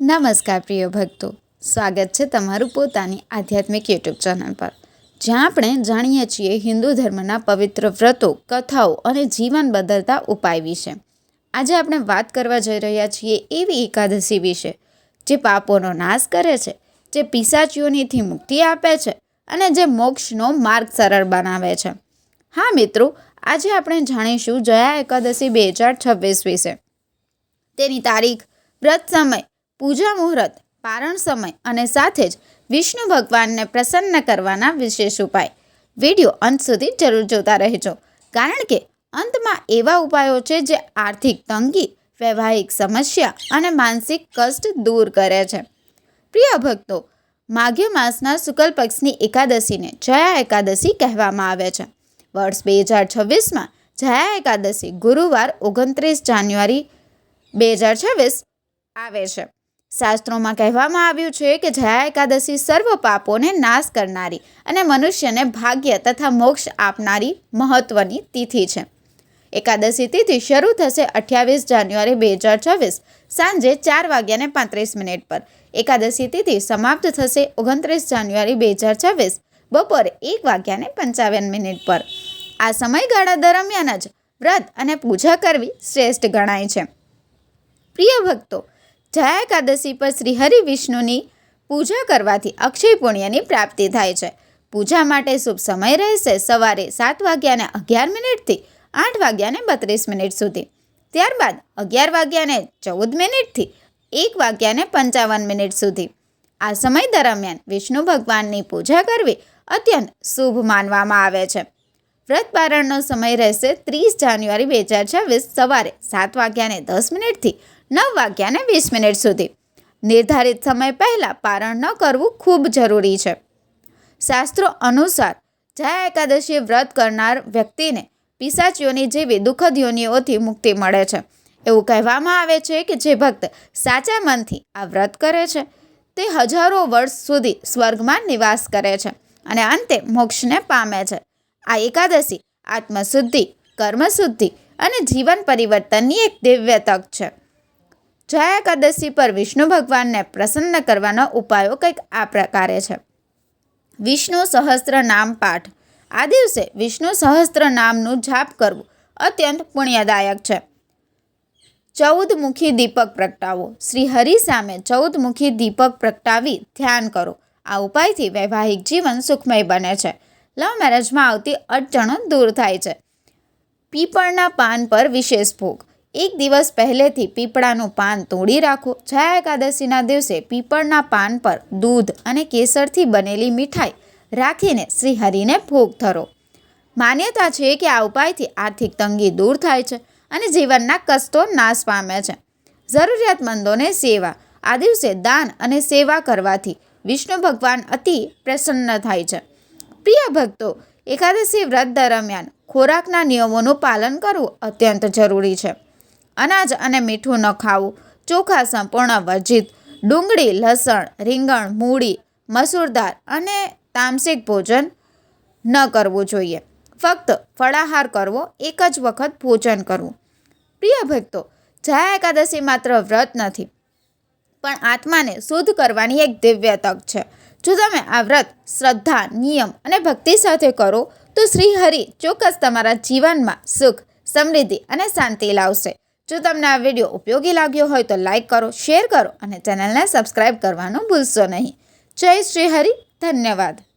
નમસ્કાર પ્રિય ભક્તો. સ્વાગત છે તમારું પોતાની આધ્યાત્મિક યુટ્યુબ ચેનલ પર. જ્યાં આપણે જાણીએ છીએ હિન્દુ ધર્મના પવિત્ર વ્રતો, કથાઓ અને જીવન બદલતા ઉપાય વિશે. આજે આપણે વાત કરવા જઈ રહ્યા છીએ એવી એકાદશી વિશે, જે પાપોનો નાશ કરે છે, જે પિસાચીઓનીથી મુક્તિ આપે છે અને જે મોક્ષનો માર્ગ સરળ બનાવે છે. હા મિત્રો, આજે આપણે જાણીશું જયા એકાદશી બે હજાર છવ્વીસ વિશે. તેની તારીખ, વ્રત સમય પૂજા મુહૂર્ત, પારણ સમય અને સાથે જ વિષ્ણુ ભગવાનને પ્રસન્ન કરવાના વિશેષ ઉપાય. વીડિયો અંત સુધી જરૂર જોતા રહેજો. કારણ કે અંતમાં એવા ઉપાયો છે જે આર્થિક તંગી, વૈવાહિક સમસ્યા અને માનસિક કષ્ટ દૂર કરે છે. પ્રિય ભક્તો, માઘ્ય માસના શુક્લ પક્ષની એકાદશીને જયા એકાદશી કહેવામાં આવે છે. વર્ષ બે હજાર છવ્વીસમાં જયા એકાદશી ગુરુવાર ઓગણત્રીસ જાન્યુઆરી બે હજાર છવ્વીસ આવે છે. શાસ્ત્રોમાં કહેવામાં આવ્યું છે કે જયા એકાદશી સર્વ પાપોને નાશ કરનારી અને મનુષ્યને ભાગ્ય તથા મોક્ષ આપનારી મહત્વની તિથિ છે. એકાદશી તિથિ શરૂ થશે અઠ્યાવીસ જાન્યુઆરી બે હજાર છવ્વીસ સાંજે ચાર વાગ્યાને પાંત્રીસ મિનિટ પર. એકાદશી તિથિ સમાપ્ત થશે ઓગણત્રીસ જાન્યુઆરી બે હજાર છવ્વીસ બપોરે એક વાગ્યાને પંચાવન મિનિટ પર. આ સમયગાળા દરમિયાન જ વ્રત અને પૂજા કરવી શ્રેષ્ઠ ગણાય છે. પ્રિય ભક્તો જયા એકાદશી પર શ્રીહરિ વિષ્ણુની પૂજા કરવાથી અક્ષય પુણ્યની પ્રાપ્તિ થાય છે. પૂજા માટે શુભ સમય રહેશે સવારે સાત વાગ્યાને અગિયાર મિનિટથી આઠ વાગ્યાને બત્રીસ મિનિટ સુધી. ત્યારબાદ અગિયાર વાગ્યાને ચૌદ મિનિટથી એક વાગ્યાને પંચાવન મિનિટ સુધી. આ સમય દરમિયાન વિષ્ણુ ભગવાનની પૂજા કરવી અત્યંત શુભ માનવામાં આવે છે. વ્રત પારણનો સમય રહેશે ત્રીસ જાન્યુઆરી બે હજાર છવ્વીસ સવારે સાત વાગ્યાને દસ મિનિટથી નવ વાગ્યાને વીસ મિનિટ સુધી. નિર્ધારિત સમય પહેલાં પારણ ન કરવું ખૂબ જરૂરી છે. શાસ્ત્રો અનુસાર, જયા એકાદશી વ્રત કરનાર વ્યક્તિને પિસાચીઓની જેવી દુઃખદ યોનિઓથી મુક્તિ મળે છે. એવું કહેવામાં આવે છે કે જે ભક્ત સાચા મનથી આ વ્રત કરે છે, તે હજારો વર્ષ સુધી સ્વર્ગમાં નિવાસ કરે છે અને અંતે મોક્ષને પામે છે. આ એકાદશી આત્મશુદ્ધિ, કર્મશુદ્ધિ અને જીવન પરિવર્તનની એક દિવ્ય તક છે. જયા એકાદશી પર વિષ્ણુ ભગવાનને પ્રસન્ન કરવાના ઉપાયો કંઈક આ પ્રકારે છે. વિષ્ણુ સહસ્ત્ર નામ પાઠ. આ દિવસે વિષ્ણુ સહસ્ત્ર નામનું જાપ કરવું અત્યંત પુણ્યદાયક છે. ચૌદ મુખી દીપક પ્રગટાવો. શ્રી હરિ સામે ચૌદ મુખી દીપક પ્રગટાવી ધ્યાન કરો. આ ઉપાયથી વૈવાહિક જીવન સુખમય બને છે. લવ મેરેજમાં આવતી અડચણો દૂર થાય છે. પીપળના પાન પર વિશેષ ભોગ. એક દિવસ પહેલેથી પીપળાનું પાન તોડી રાખો. છયા એકાદશીના દિવસે પીપળના પાન પર દૂધ અને કેસરથી બનેલી મીઠાઈ રાખીને શ્રી હરિને ભોગ ધરો. માન્યતા છે કે આ ઉપાયથી આર્થિક તંગી દૂર થાય છે અને જીવનના કષ્ટો નાશ પામે છે. જરૂરિયાતમંદોને સેવા. આ દિવસે દાન અને સેવા કરવાથી વિષ્ણુ ભગવાન અતિ પ્રસન્ન થાય છે. પ્રિય ભક્તો, એકાદશી વ્રત દરમિયાન ખોરાકના નિયમોનું પાલન કરવું અત્યંત જરૂરી છે. અનાજ અને મીઠું ન ખાવું. ચોખા સંપૂર્ણ વર્જિત. ડુંગળી, લસણ, રીંગણ, મૂળી મસૂરદાર અને તામસિક ભોજન ન કરવું જોઈએ. ફક્ત ફળાહાર કરવો, એક જ વખત ભોજન કરવું. પ્રિય ભક્તો, જયા એકાદશી માત્ર વ્રત નથી, પણ આત્માને શુદ્ધ કરવાની એક દિવ્ય તક છે. જો તમે આ વ્રત શ્રદ્ધા, નિયમ અને ભક્તિ સાથે કરો, તો શ્રી હરિ ચોક્કસ તમારા જીવનમાં સુખ, સમૃદ્ધિ અને શાંતિ લાવશે. જો તમને આ વીડિયો ઉપયોગી લાગ્યો હોય તો લાઈક કરો, શેર કરો અને ચેનલને સબસ્ક્રાઈબ કરવાનું ભૂલશો નહીં. જય શ્રી હરિ, ધન્યવાદ.